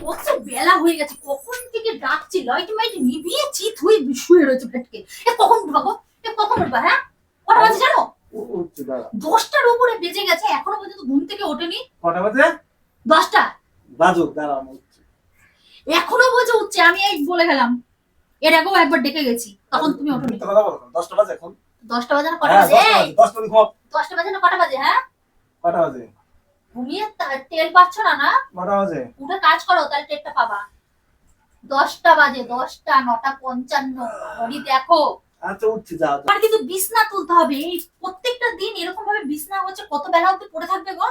কত বেলা হয়ে গেছে কখন থেকে ডাকছি লাইট মাইট নিভিয়ে চিত হয়ে শুয়ে রয়েছে ভেটকে। এ কখন উঠবা এ কখন উঠবা হ্যাঁ? কটা বাজে জানো? দশটার উপরে বেজে গেছে এখনও পর্যন্ত ঘুম থেকে ওঠেনি। কটা বাজে? দশটা। বাজুক দাঁড়া এখনও বোঝে উঠছে আমি এই বলে গেলাম। এর আগেও একবার ডেকে গেছি তখন তুমি ওঠোনি। দশটা বাজে এখন। দশটা বাজে না কটা হ্যাঁ বাজে? দশটা বাজে না কটা বাজে হ্যাঁ? কটা বাজে? ঘুমিয়ে তা- টের পাচ্ছ না না? কটা বাজে। উঠে কাজ করো তাহলে টেরটা পাবা। দশটা বাজে দশটা নটা পঞ্চান্ন। ঘড়ি দেখো। আচ্ছা উঠছি যাও যাও। আর কিন্তু বিছনা তুলতে হবে। এই প্রত্যেকটা দিন এরকম ভাবে বিছনা হচ্ছে কত বেলা অব্দি পড়ে থাকবে গো?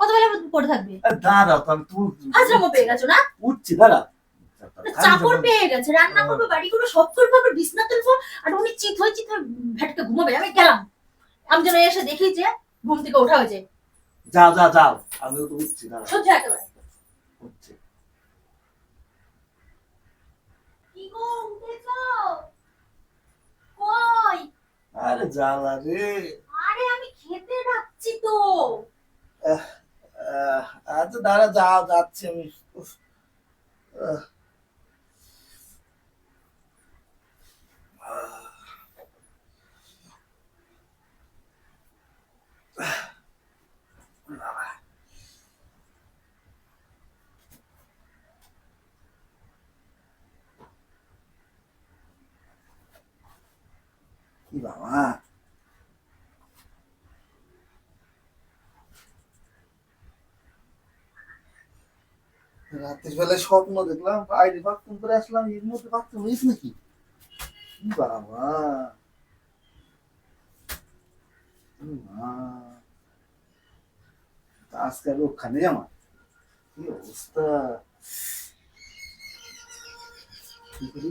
কত বেলা অব্দি পড়ে থাকবে? দাঁড়াও আমি তুল। হাজরামো পেয়ে গেছো না? উঠছি দাঁড়া চাকর পেয়ে গেছে রান্না করবে বাড়ি করবে সব করবে আবার বিছনা তুলবো আর উনি চিত হয়ে চিত হয়ে ভেটকে ঘুমাবে। আমি গেলাম। আমি যেন এসে দেখি যে ঘুম থেকে ওঠা হয়েছে। যাও যাও যাও। আমি তো উঠছি দাঁড়া সহ্য একেবারে। কই? আরে জ্বালা রে। আরে আমি খেতে ডাকছি তো। আচ্ছা দাঁড়া যাও যাচ্ছি আমি। কি বাবা? রাতের বেলায় স্বপ্ন দেখলাম, বাইরে বাথরুম করে আসলাম এর মধ্যে বাথরুম হয়েছে নাকি? বাবা? কি মা। আজকে আর রক্ষা নেই আমার। কি অবস্থা? কি করি?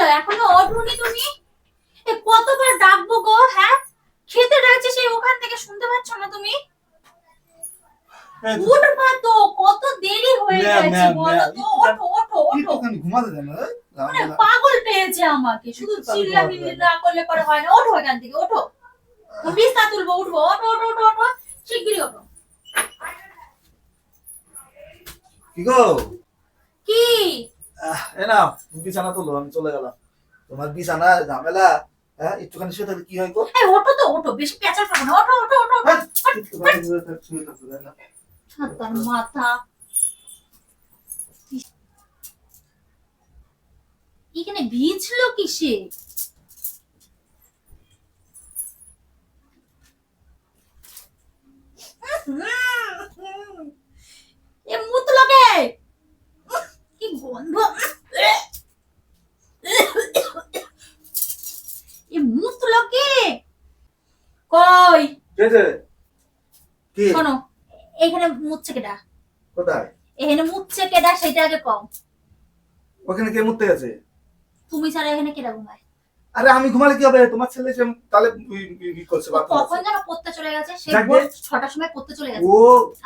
এখনও ওঠুনি তুমি? এ কতবার ডাকবো গো হ্যাঁ? খেতে ডাকছে সেই ওখান থেকে শুনতে পাচ্ছ না তুমি? এই উঠবা তো কত দেরি হয়ে গেছে বলো তো ওঠো ওঠো ওঠো। ঘুমাতে দেন পাগল পেয়েছে আমাকে শুধু একটু তাহলে না করলে পরে হয় না। ওঠো এখান থেকে ওঠো। বিছনা তুলবো উঠবো ওঠো ওঠো ওঠো ওঠো। শিগগিরই ওঠো। কি গো? কি? এ না বিছানা তোলো আমি চলে গেলাম। তোমার বিছানা ঝামেলা? হ্যাঁ একটুখানি শুয়ে থাকলে কি হয় গো? ওঠো তো ওঠো বেশি পাবো না। থাকতে দেয় না। ছাতার মাথা। এখানে ভিজলো কিসে? এ মুতলোকে কি গন্ধ এ মুতলোকে কি? শোনো এখানে মুতছে কেটা কোথায়? এখানে মুতছে কেডা সেটা আগে কম ওখানে কে মুততে গেছে তুমি ছাড়া এখানে কেডা ঘুমায়? আরে আমি ঘুমালে কি হবে? তোমার ছেলে সে তাহলে ই করছে কখন যেন পড়তে চলে গেছে সে ছটার সময় পড়তে চলে গেছে। ও।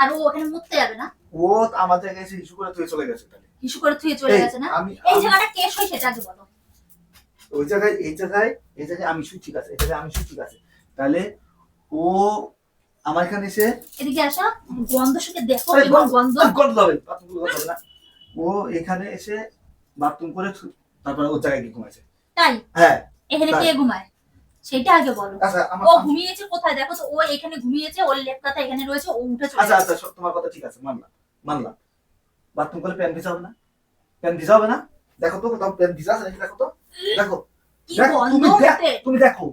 আর ও ওখানে মুততে যাবে না? ও আমার জায়গায় এসে ইস্যু করে তুই চলে গেছে তাহলে। হিসু করে থুয়ে চলে গেছে না? এই জায়গাটা কে সই সেটা আগে বলো। ওই জায়গায় এই জায়গায় এই জায়গায় আমি শুই ঠিক আছে। এই জায়গায় আমি শুই ঠিক আছে। তাহলে ও আমার এখানে এসে এদিকে আসো গন্ধ শুকে দেখো এবং গন্ধ গন্ধ। হবে বাথরুম করতে না। ও এখানে এসে বাথরুম করে তারপরে ওর জায়গায় গিয়ে ঘুমাইছে। তাই? হ্যাঁ এখানে কে ঘুমায়? সেটা আগে বলো। আচ্ছা ও ঘুমিয়েছে কোথায়? দেখো তো ও এখানে ঘুমিয়েছে ওর লেপ এখানে রয়েছে ও উঠে চলে আচ্ছা আচ্ছা তোমার কথা ঠিক আছে মানলাম মানলাম। বাথরুম করলে প্যান ভিজা হবে না? প্যান ভিজা হবে না? দেখো তো কোথাও প্যান ভিজা আছে নাকি দেখো তো। দেখো। তুমি দেখো।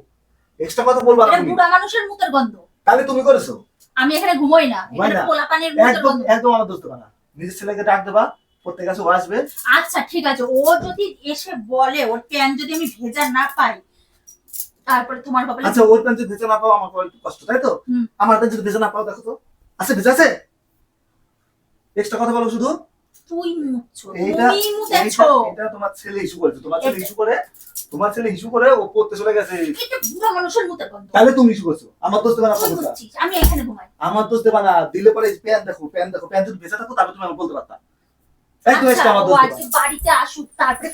এক্সট্রা কথা বলবা না এটা বুড়া মানুষের মুতের গন্ধ। তাহলে তুমি করেছ? আমি এখানে ঘুমোই না। এখানে না? পোলা পানির একদম গন্ধ। একদম আমার দোস্ত বানা নিজের ছেলেকে ডাক দেবা প্রত্যেক কাছে আসবে। আচ্ছা ঠিক আছে। ও যদি এসে বলে ওর প্যান যদি আমি ভেজা না পাই তারপরে তোমার কপালে আচ্ছা ওর প্যান যদি ভেজা না পাও আমার একটু কষ্ট তাই তো? আমার প্যান যদি ভেজা না পাও দেখো তো। আছে ভেজা আছে? এক্সট্রা কথা বলো শুধু। তুই মুছছো তুমি এটা তোমার ছেলে ইস্যু করেছে। তোমার ছেলে ইস্যু করে তোমার ছেলে ইস্যু করে ও পড়তে চলে গেছে। এটা বুড়া মানুষের মুতে গন্ধ। তাহলে তুমি ইস্যু করছ। আমার দোষ দেবা আমি এখানে ঘুমাই। আমার দোস্ত বানা দিলে পরে প্যান দেখো প্যান দেখো। প্যান যদি বেঁচে থাকো তাহলে তুমি আমাকে বলতে পারতা। তাই আচ্ছা আমার বাড়িতে আসুক তারপরে